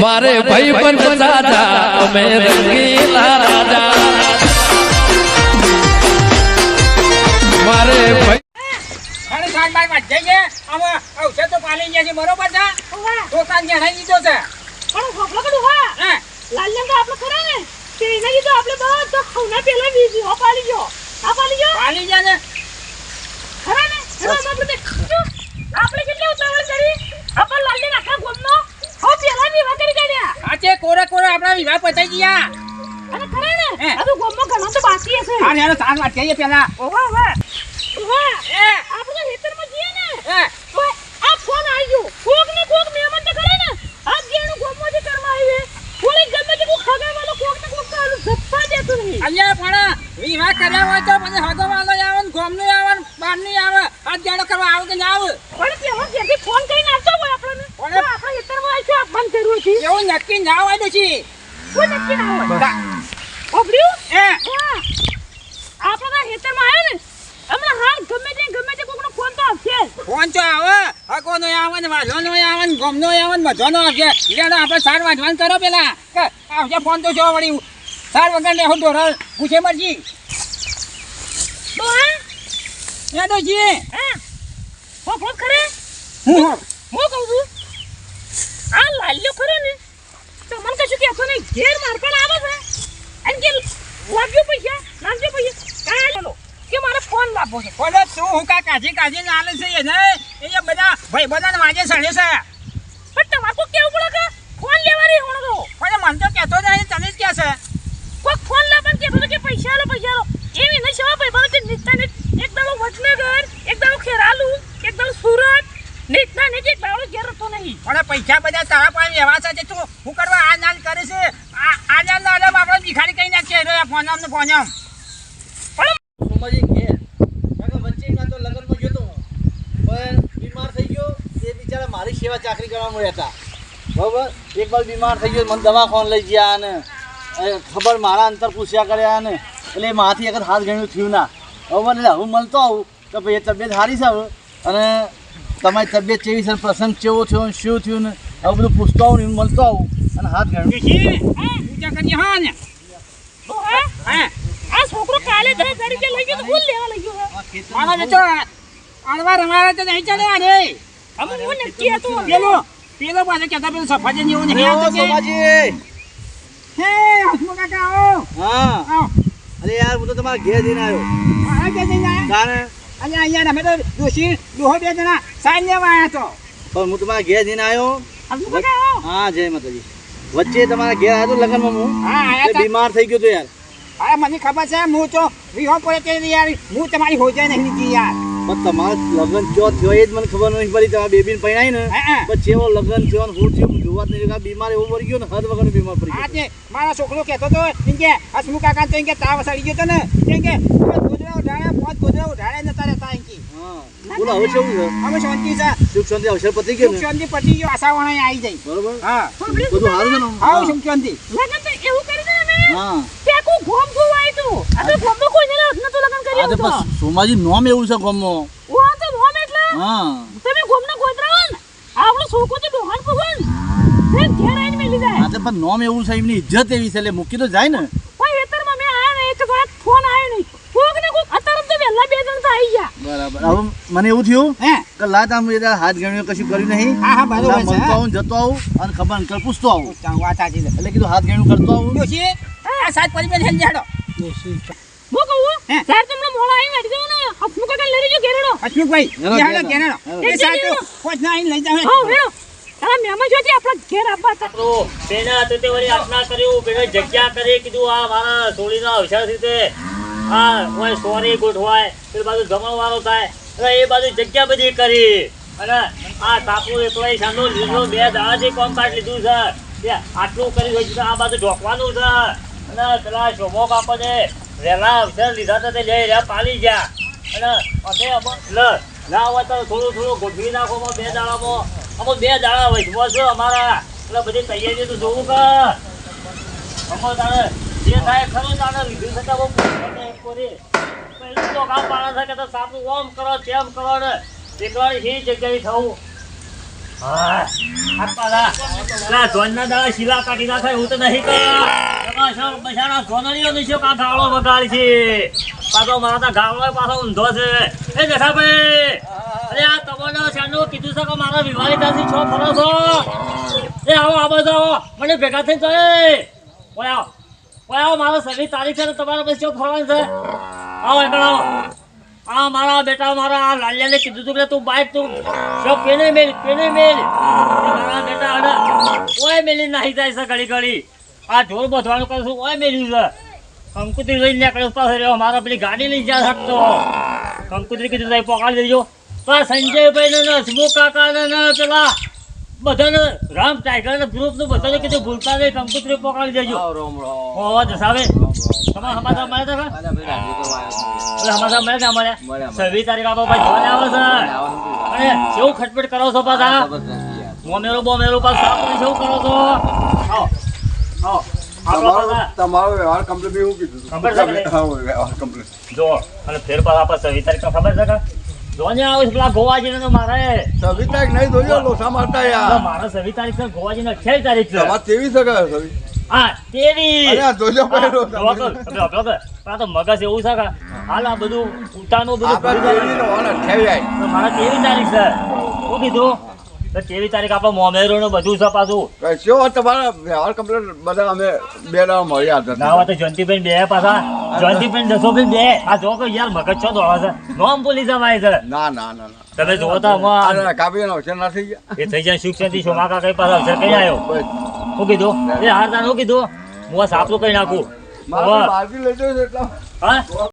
મારે ભાઈ પણ દાદા અમે રંગીલા રાજા મારે ભાઈ ઔષધ તો પાલી ગયા ખરા ને? વિવાહ પતાઈ ગયા અરે ખરા ને? હે. આ ગોમમાં ઘણો તો બાકી હશે. હા યાર સાત વાત કહીએ પેલા. ઓવા ઓવા ઓવા એ આપણે ખેતરમાં જઈએ ને? એ આ ફોન આવી ગયો. કોક ને કોક મહેમાન તો ખરા ને? આ જેનું ગોમમાંથી કરવા આવી ગમે તે કોક ખગાવાલો કોક ને કોક કાલું જપ્પા દેતું નહીં અહીંયા પણ વિવાહ કર્યા હોય તો પછી હગો વાલો આવે ને ગોમનું આવે ને આવે. આ જાડો કરવા આવે કે ના આવે? પણ પેલો ફોન કરીને આવતો હોય આપણને. આપણે ખેતરમાં આવીશું આ ફોન કર્યું છે. એવું નક્કી ના હોય પછી. કોઈ નક્કી ના હોય ઓબડ્યું એ આપણા ખેતરમાં આવ્યો ને. હમણાં હાલ ગમે તે ગમે તે કોકનો ફોન તો આવશે. ફોન તો આવે. હગો નો આવે ને વાલો નો આવે ને ગમ નો આવે ને બધો નો આવશે. લેડો આપણે સાર વાંચવાન કરો પેલા. કે આવશે ફોન તો જો વળી. સાર વગર ને હું ડોરલ પૂછે મરજી. તો હા લેડો જી. હા. હો ફોન કરે હું. હું કહું છું? આ લાલ્યો ખરો ને તો મને કશું કહેતો નહીં ઘેર માર પણ આવે છે. અને કે લાગ્યો પૈસા લાગ્યો પૈસા. કાંઈ કે મારે ફોન લાવવો છે. બોલો તું હું કા કાજી કાજી છે એને? એ બધા ભાઈ બધાને વાજે સડે છે. પણ તમારે કોઈ કેવું પડે કે ફોન લેવાની હોણો તો? પણ મન તો કહેતો નહીં તને જ કહે છે. કોઈ ફોન લાવવાનું કહેતો હતો કે પૈસા આલો પૈસા આલો. એવી નહીં સેવા ભાઈ બનો કે નીતા એક દાડો વડનગર એક દાડો ખેરાલુ એક દાડો સુરત. નીતના ને એક દાડો ઘેર હતો નહીં. પણ પૈસા બધા તારા પાસે વ્યવહાર છે તું હું કરવા આ નાલ કરે છે? આ આ નાલ ના આલમ આપણે ભિખારી કઈ નાખશે રે ફોન આમ ને ફોન આમ સોમાજી ઘેર કાકા વચ્ચે તો લગ્નમાં ગયો તો પણ બીમાર થઈ ગયો એ બિચારા મારી સેવા ચાકરી કરવા મળ્યા હતા બરાબર બીમાર થઈ ગયો મને દવાખાને લઈ ગયા અને ખબર મારા અંતર પૂછ્યા કર્યા ને એટલે માથી એક હાથ ગણ્યું થયું ના બરોબર એટલે હું મળતો આવું તો ભાઈ એ તબિયત સારી છે. અને તમારી તબિયત કેવી છે પ્રસંગ કેવો થયો ને શું થયું ને આવું બધું પૂછતો આવું ને મળતો આવું અને હાથ ગણ્યું જી પૂજા કરીએ હા ને? તો હા? હા? આ છોકરો કાલે દસ હજાર રૂપિયા લઈ ગયો તો ભૂલ લેવા લઈ ગયો હે? મારો બેટો અણવાર અમારે તો નહીં ચાલે આ રે. અમે હું નક્કી હતું પેલો પેલો પાસે કહેતા પેલો સફાજી જેવો નહીં આવતો કે? સફાજી. હે હસમો કાકા આવો. હા. આવો. અરે યાર હું તો તમારા ઘેર જઈને આવ્યો. મારા કે જઈને આવ્યો. કારણ? અહીંયા અહીંયા અમે તો દોશી દોહો બે જણા સાઈન લેવા આવ્યા તો. પણ હું તમારા ઘેર જઈને આવ્યો. હસમુખ કાકા આવો. હા જય માતાજી. વચ્ચે તમારા ઘેર આવ્યો તો લગ્નમાં હું? હા આયા બીમાર થઈ ગયો તો યાર. હા મને ખબર છે હું તો વિહો પડે તે યાર. હું તમારી હોજે નહીં નીકળી યાર. પણ તમારો લગ્ન ચો થયો એ જ મને ખબર નહીં પડી. તમારા બેબીને પરણાઈ ને. પછી એવો લગ્ન થયો ને હું થયું જોવા નહીં બીમાર એવો પડી ગયો ને હદ વગર બીમાર પડી ગયો. તે મારા છોકરો કહેતો તો એમ કે હસમુખ કાકા તો એમ કે તાવ સડી ગયો તો ને. એમ કે ગોદરા ઉઢાડ્યા પાંચ ગોદડા ઉઢાડ્યા નતા રહેતા એમ કે. હા. બોલો હવે કેવું છે હવે શાંતિ છે. સુખ શાંતિ અવસર પતી ગયો સુખ ને? શાંતિ પતી ગયો આશાવાળા આવી જાય. બરોબર? હા. બધું હારું છે ને આવો સુખ શાંતિ લગન તો એવું કરી દે અમે? હા. તે કો ગોમ જોવાય તું? આ તો ગોમમાં કોઈ ને નતું લગન કરી કર્યું તો તો સોમાજી નોમ એવું છે ગોમ ઓ તો ગોમ એટલે? હા. તમે ગોમના ગોતરાઓ ને આપણો છોકરો તો ડોહાન ભગવાન. તે ઘેર આઈને મેલી આ જાય તો પણ નોમ એવું છે એમની ઇજ્જત એવી છે એટલે મૂકી તો જાય ને કોઈ વેતરમાં મેં આયા ને એક વાર ફોન આવ્યો નહીં કોક ને કોક અત્યારે તો વહેલા બે જણ તો આવી ગયા બરાબર. હવે મને એવું થયું હે? કે લાત આમ એ હાથ ગણ્યો કશું કર્યું નહીં. હા હા બરોબર છે મળતો આવું જતો આવું અને ખબર અંકલ પૂછતો આવું. વાત સાચી છે. એટલે કીધું હાથ ગણ્યું કરતો આવું. ડોશી આ સાત હેલ જાડો. કહું હે? તમને જાવ ને હસમુખ કાકા લઈ લેજો ઘેરડો હસમુખભાઈ હેલો, હેલો. હેલો. એ સાચું પોચ ના આવીને લઈ જાવ હા હેડો તારા મહેમાન જોજે આપણા ઘેર આવવા તો બેના હાથે તે વળી આજ્ઞા કર્યું બેને જગ્યા કરી કીધું આ મારા સોળીનો અવસર છે આ હોય સોરી ગોઠવાય એ બાજુ જમણવારો થાય. અને એ બાજુ જગ્યા બધી કરી. અને આ તાપુ એકલો સાંધો લીધો, બે દાડાથી કોમ કાઢ લીધું છે. આટલું કરી હોય છે આ બાજુ ઢોકવાનું છે. અને પેલા શોભો કાપને વહેલા અવસર લીધા હતા તે લઈ રહ્યા, પાલી ગયા. અને અમે અમે ના હોય તો થોડું થોડું ગોઠવી નાખો બે દાડામાં. અમુક બે દાડા વચવો છે અમારા. એટલે બધી તૈયારી તો જોવું કે અમો તારે જે થાય ખરું તારે લીધું તો કામ પાડે છે કે તો સાપનું ઓમ કરો તેમ કરો ને એકવાર એ જગ્યાએ થવું શીલા કાઢી નાખે હું તો નહીં કર. છે, કાં ગાળો વગાડી છે. પાછો મારા તો પાછો ઊંધો છે. એ જેઠાભાઈ, અરે આ તમને શાનું કીધું છે કે મારા વિવાહિત છો? એ આવો, આ તો મને ભેગા થઈ જાય. ઓય. આવો, મારો સગી તારીખ છે ને તમારે પછી ચો ફરવાનું છે? આવો આવો. આ મારા બેટા મારા આ લાલિયાને કીધું તું કે તું બાઈક તું. જો પેને મેલ પેને મેલ. મારા બેટા અરે ઓય મેલી નાહી જાય છે ઘડી ઘડી. આ ઢોર બધવાનું કરું છું ઓય મેલ્યું છે. કંકુતરી લઈને નીકળ્યો પાસે રહ્યો મારા પેલી ગાડી લઈ જા શકતો કંકુતરી કીધું પકડી દેજો. આ સંજયભાઈ ને હસમુખ કાકા ને પેલા બધાને રામ ટાઈગર ને ગ્રુપનું બધાને કીધું ભૂલતા નહીં કંકુતરી પકડી દેજો. ઓ જસાવે તમારા હવે સમાચાર મળ્યા અમારે છવ્વીસ તારીખ આપો ભાઈ જોવાને આવો છે. અરે કેવું ખટપટ કરો છો પાછા? મોમેરો બોમેરો પાછા સાપડી કેવું કરો છો? આવો તમારો વ્યવહાર કમ્પ્લીટ હું કીધું ખબર છે વ્યવહાર કમ્પ્લીટ જો અને ફેર પાછા આપણે છવ્વીસ તારીખ ખબર છે કે? જોને આવીશ પેલા ગોવાજીને તો મારે છવ્વીસ તારીખ નહીં જોજો લોસા મારતા યાર. મારે છવ્વીસ તારીખ છે ગોવાજીને અઠ્યાવીસ તારીખ છે. તમારે તેવી છવ્વીસ? હા તેવી જોજો પેલો- તો, મગજ એવું છે કે હાલ આ બધું પોતાનું બધું તેવી મારે કેવી તારીખ છે. શું કીધું? તો કેવી તારીખ આપણે મોમેરો ને બધું છે પાછું? કશો તમારા વ્યવહાર કમ્પ્લેટ બધા અમે બે દાડા મળ્યા હતા. ના વાત તો જયંતિભાઈ બે પાછા. જયંતિભાઈ દસોભાઈ બે. આ જો કે યાર મગજ છો દોડા છે. નોમ પોલીસ જવાય છે. ના ના ના ના. તમે જોવો તો આમાં અરે કાપી અવસર ના થઈ ગયા. એ થઈ જાય શિક્ષણથી સોમા કાકા પાછા અવસર કઈ આવ્યો. શું કીધું? એ હાર તાર શું કીધું? હું આ સાપલું કઈ નાખું. મારે લઈ હા?